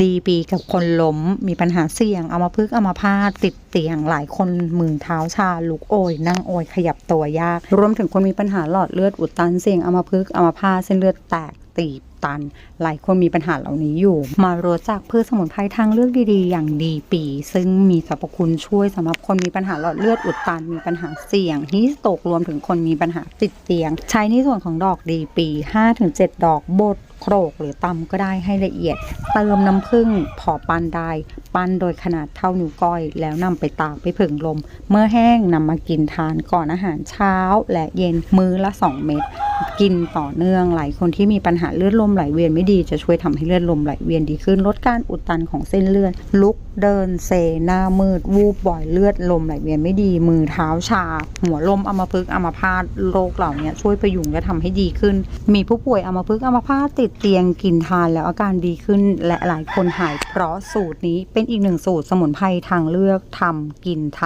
ดีปีกับคนล้มมีปัญหาเสี่ยง เอามาพึกเอามาพาตติดเตียงหลายคนมือเท้าชาลุกโอย นั่งโอยขยับตัวยาก รวมถึงคนมีปัญหาหลอดเลือดอุดตันเสี่ยงเอามาพึกเอามาพาดเส้นเลือดแตก ตีบตัน หลายคนมีปัญหาเหล่านี้อยู่ มารู้จักพืชสมุนไพรทางเลือกดีๆ อย่างดีปี ซึ่งมีสรรพคุณช่วยสำหรับคนมีปัญหาหลอดเลือดอุดตัน มีปัญหาเสี่ยงฮิสโตกรวมถึงคนมีปัญหาติดเตียง ใช้ในส่วนของดอกดีปี 5-7 ดอกบดโครกหรือตำก็ได้ให้ละเอียด เติมน้ำผึ้งพอปั้นได้ ปั้นโดยขนาดเท่านิ้วก้อย แล้วนำไปตากไปผึ่งลม เมื่อแห้งนำมากินทานก่อนอาหารเช้าและเย็นมื้อละ 2 เม็ด กินต่อเนื่องหลายคนที่มีปัญหาเลือดลมไหลเวียนไม่ดีจะช่วยทำให้เลือดลมไหลเวียนดีขึ้นลดการอุดตันของเส้นเลือด ลุกเดินเซหน้ามืดวูบบ่อยเลือดลมไหลเวียนไม่ดี มือเท้าชา หัวลมอัมพฤกษ์อัมพาตโรคเหล่านี้ช่วยประยุงและทำให้ดีขึ้น มีผู้ป่วยอัมพฤกษ์อัมพาตติดเตียงกินทานแล้วอาการดีขึ้น และหลายคนหายเพราะสูตรนี้เป็นอีกหนึ่งสูตรสมุนไพรทางเลือกทำกินทาน